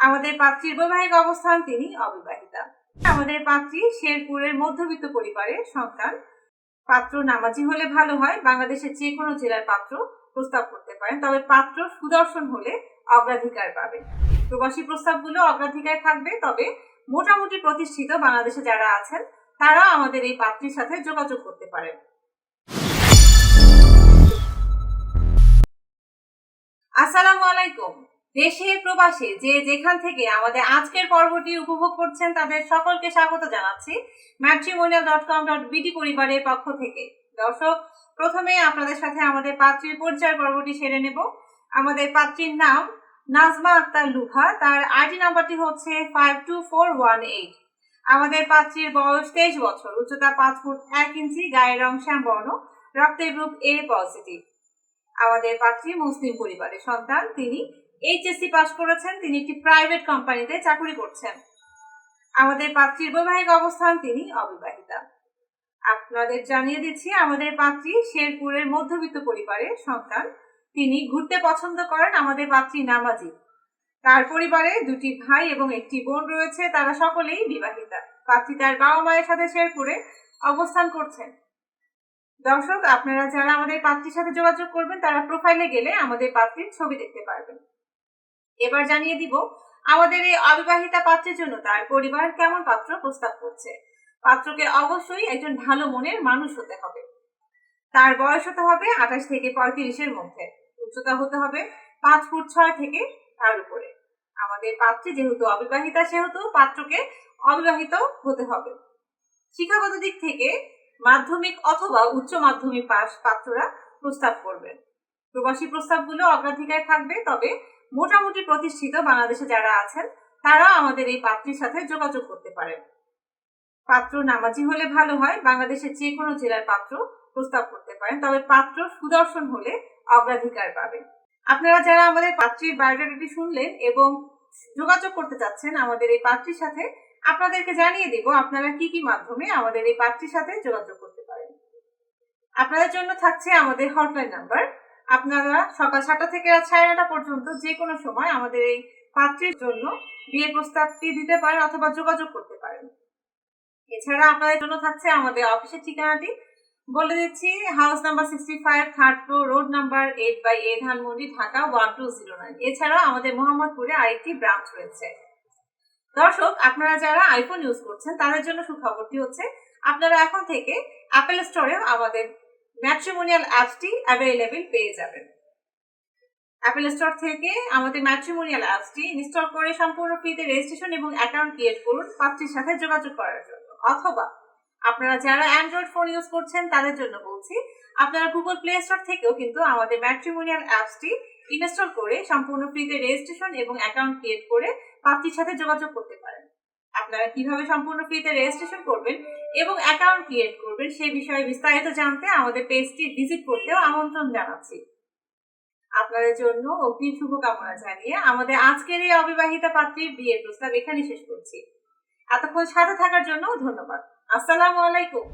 আমাদের পাত্রীর বৈবাহিক অবস্থান তিনি অবিবাহিতা। আমাদের পাত্রী শেরপুরের মধ্যবিত্ত পরিবারের সন্তান। পাত্র নামাজি হলে ভালো হয়, বাংলাদেশের যে কোনো জেলার পাত্র প্রস্তাব করতে পারেন। তবে পাত্র সুদর্শন হলে অগ্রাধিকার পাবে প্রবাসী প্রস্তাবগুলো অগ্রাধিকার থাকবে, তবে মোটামুটি প্রতিষ্ঠিত বাংলাদেশে যারা আছেন তারা আমাদের এই পাত্রীর সাথে যোগাযোগ করতে পারেন। আসসালামু আলাইকুম। দেশে, প্রবাসে, যে যেখান থেকে আমাদের আজকের পর্বটি উপভোগ করছেন তাদের সকলকে স্বাগত জানাচ্ছি matrimonial dot com dot BD পরিবারের পক্ষ থেকে। দর্শক, প্রথমে আপনাদের সাথে আমাদের পাত্রীর পরিচয় পর্বটি সেরে নেব। আমাদের পাত্রীর নাম নাজমা আক্তার লুভা তার আইডি নাম্বারটি হচ্ছে five two four one eight আমাদের পাত্রীর বয়স তেইশ বছর, উচ্চতা পাঁচ ফুট এক ইঞ্চি, গায়ের রং শ্যামবর্ণ, রক্তের গ্রুপ এ পজিটিভ আমাদের পাত্রী মুসলিম পরিবারের সন্তান, তিনি এইচএসসি পাশ করেছেন, তিনি একটি প্রাইভেট কোম্পানিতে চাকরি করছেন। আমাদের পাত্রীর বৈবাহিক অবস্থান তিনি অবিবাহিতা। আপনাদের জানিয়ে দিচ্ছি, আমাদের পাত্রী শেরপুরের মধ্যবিত্ত পরিবারের সন্তান। তিনি ঘুরতে পছন্দ করেন আমাদের পাত্রী নামাজি। তার পরিবারে দুটি ভাই এবং একটি বোন রয়েছে, তারা সকলেই বিবাহিতা। পাত্রী তার বাবা মায়ের সাথে শেরপুরে অবস্থান করছেন। দর্শক, আপনারা যারা আমাদের পাত্রীর সাথে যোগাযোগ করবেন, তারা প্রোফাইলে গেলে আমাদের পাত্রীর ছবি দেখতে পারবেন। এবার জানিয়ে দিব আমাদের এই অবিবাহিতা পাত্রের জন্য তার পরিবার কেমন পাত্র প্রস্তাব করছে। পাত্রকে অবশ্যই একজন ভালো মনের মানুষ হতে হবে। তার বয়স হতে হবে আঠাশ থেকে পঁয়ত্রিশের মধ্যে। উচ্চতা হতে হবে পাঁচ ফুট ছয় থেকে তার উপরে। আমাদের পাত্রী যেহেতু অবিবাহিতা, সেহেতু পাত্রকে অবিবাহিত হতে হবে। শিক্ষাগত দিক থেকে মাধ্যমিক অথবা উচ্চ মাধ্যমিক পাস পাত্ররা প্রস্তাব করবেন প্রবাসী প্রস্তাবগুলো অগ্রাধিকার থাকবে, তবে মোটামুটি প্রতিষ্ঠিত বাংলাদেশে যারা আছেন তারা আমাদের এই পাত্রীর সাথে যোগাযোগ করতে পারেন। পাত্র নামাজি হলে ভালো হয়, বাংলাদেশের যে কোনো জেলার পাত্র প্রস্তাব করতে পারেন, তবে পাত্র সুদর্শন হলে অগ্রাধিকার পাবেন। আপনারা যারা আমাদের পাত্রীর বায়োডাটাটি শুনলেন এবং যোগাযোগ করতে চাচ্ছেন আমাদের এই পাত্রীর সাথে, আপনাদেরকে জানিয়ে দিব আপনারা কি কি মাধ্যমে আমাদের এই পাত্রীর সাথে যোগাযোগ করতে পারেন। আপনাদের জন্য থাকছে আমাদের হটলাইন নাম্বার আপনারা সকাল সাতটা থেকে রাত সাড়ে নটা পর্যন্ত যে কোনো সময় আমাদের এই পাত্রীর জন্য বিয়ে প্রস্তাবটি দিতে পারেন অথবা যোগাযোগ করতে পারেন। এছাড়া আপনাদের জন্য থাকছে আমাদের অফিসের ঠিকানাটি। বলে দিচ্ছি house number sixty five third floor road number eight by A Dhanmondi, Dhaka one two zero nine এছাড়াও আমাদের মোহাম্মদপুরে আরেকটি ব্রাঞ্চ রয়েছে। দর্শক, আপনারা যারা আইফোন ইউজ করছেন, তাদের জন্য সুখবরটি হচ্ছে, আপনারা এখন থেকে অ্যাপেল স্টোরেও আমাদের ম্যাট্রিমোনিয়াল অ্যাপসটি অ্যাভেলেবেল পেয়ে যাবেন। অ্যাপেল স্টোর থেকে আমাদের ম্যাট্রিমোনিয়াল অ্যাপসটি ইনস্টল করে সম্পূর্ণ ফ্রিতে রেজিস্ট্রেশন এবং অ্যাকাউন্ট ক্রিয়েট করুন পাত্রীর সাথে যোগাযোগ করার জন্য। অথবা আপনারা যারা অ্যান্ড্রয়েড ফোন ইউজ করছেন, তাদের জন্য বলছি, আপনারা গুগল প্লে স্টোর থেকেও কিন্তু আমাদের ম্যাট্রিমোনিয়াল অ্যাপসটি ইনস্টল করে সম্পূর্ণ ফ্রিতে রেজিস্ট্রেশন এবং অ্যাকাউন্ট ক্রিয়েট করে পাত্রীর সাথে যোগাযোগ করতে পারেন। আপনারা কীভাবে সম্পূর্ণ ফ্রিতে রেজিস্ট্রেশন করবেন এবং অ্যাকাউন্ট ক্রিয়েট করবেন, সেই বিষয়ে বিস্তারিত জানতে আমাদের পেজটি ভিজিট করতেও আমন্ত্রণ জানাচ্ছি। আপনাদের জন্য অগ্নি শুভকামনা জানিয়ে আমাদের আজকের এই অবিবাহিতা পাত্রীর বিয়ের প্রস্তাব এখানে শেষ করছি। এতক্ষণ সাথে থাকার জন্য ধন্যবাদ। আসসালামু আলাইকুম।